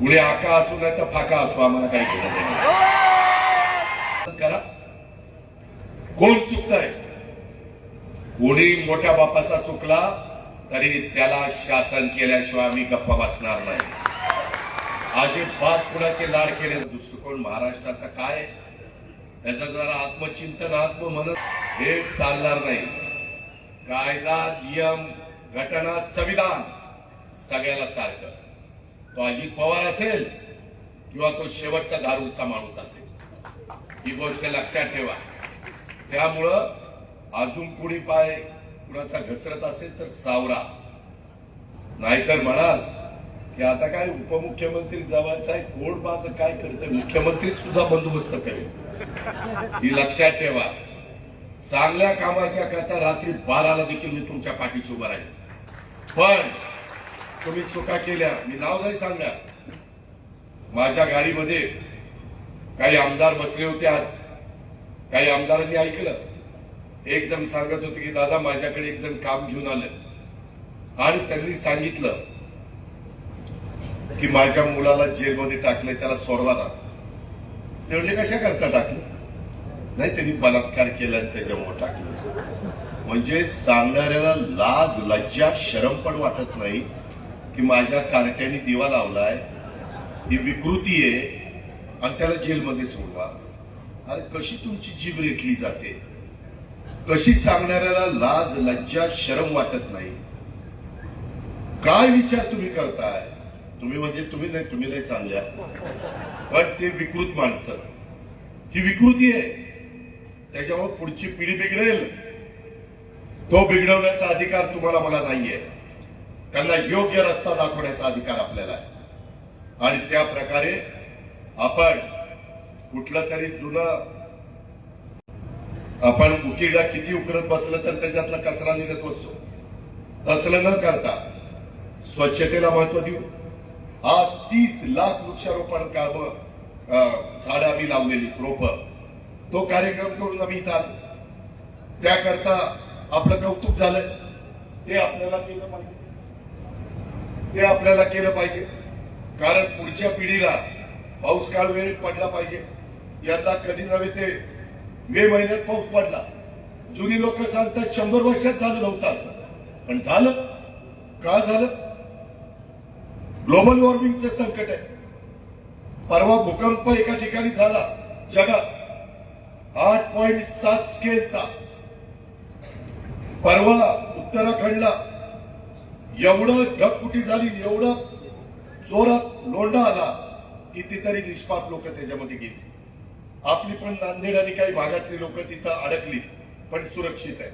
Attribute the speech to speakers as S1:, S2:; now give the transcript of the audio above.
S1: पुढे आका असू नाही तर फाका असू आम्हाला काही घेणं देणं करा. कोण चुकतंय? कोणी मोठ्या बापाचा चुकला तरी त्याला शासन केल्याशिवाय आम्ही गप्पा बसणार नाही. अजिबात कुणाचे लाड केले दृष्टिकोन महाराष्ट्राचा काय त्याचं जरा आत्मचिंतन आत्ममनन हे चालणार नाही. कायदा नियम घटना संविधान सगळ्याला सारखं. तो अजित पवार असेल किंवा तो शेवटचा दारूचा माणूस असेल. ही गोष्ट लक्षात ठेवा. त्यामुळं अजून कुणी पाय कुणाचा घसरत असेल तर सावरा. नाहीतर म्हणाल की आता काय उपमुख्यमंत्री जवळचा आहे कोण माझं काय करतंय? मुख्यमंत्री सुद्धा बंदोबस्त करेल. ही लक्षात ठेवा. चांगल्या कामाच्या करता रात्री बाराला देखील मी तुमच्या पाठीशी उभा राहील पण तुम्ही चुका केल्या मी नाव नाही सांगणार. माझ्या गाडीमध्ये काही आमदार बसले होते आज. काही आमदारांनी ऐकलं. एक जण सांगत होते की दादा माझ्याकडे एक जण काम घेऊन आलं. आणि त्यांनी सांगितलं की माझ्या मुलाला जेलमध्ये टाकलंय त्याला सोडवा दादा ते म्हणजे कशा करता टाकलं? नाही त्यांनी बलात्कार केला आणि त्याच्यामुळे टाकलं. म्हणजे सांगणाऱ्याला लाज लज्जा शरम पण वाटत नाही. की माझ्या कारट्याने दिवा लावलाय ही विकृती आहे आणि त्याला जेलमध्ये सोडवा. अरे कशी तुमची जीभ रेटली जाते? कशी सांगणाऱ्याला लाज लज्जा शरम वाटत नाही? काय विचार तुम्ही करताय? तुम्ही म्हणजे तुम्ही नाही तुम्ही नाही चांगल्या. पण ते विकृत माणसं. ही विकृती आहे. त्याच्यामुळे पुढची पिढी बिघडेल. तो बिघडवण्याचा अधिकार तुम्हाला मला नाहीये. त्यांना योग्य रस्ता दाखवण्याचा अधिकार आपल्याला आहे. आणि त्या प्रकारे आपण कुठलं तरी जुनं आपण उकिडा किती उकरत बसलं तर त्याच्यातनं कचरा निघत बसतो. तसलं न करता स्वच्छतेला महत्त्व देऊ आज तीस लाख वृक्षारोपण काम झाडं आम्ही लावलेली रोप. तो कार्यक्रम करून आम्ही इथं आलो. त्याकरता आपलं कौतुक झालंय. ते आपल्याला केलं पाहिजे. ते आपल्याला केलं पाहिजे. कारण पुढच्या पिढीला पाऊस काळ वेळेत पडला पाहिजे. यंदा कधी नव्हे ते मे महिन्यात पाऊस पडला. जुनी लोक सांगतात शंभर वर्षात झालं नव्हतं असं. पण झालं. का झालं? ग्लोबल वॉर्मिंगचं संकट आहे. परवा भूकंप एका ठिकाणी झाला. जगात आठ पॉइंट सात स्केलचा. परवा उत्तराखंडला एवढं ढगकुटी झाली एवढं जोरात लोंढा आला कितीतरी निष्पाप लोक त्याच्यामध्ये गेली. आपली पण नांदेड आणि काही भागातली लोक तिथं अडकली पण सुरक्षित आहे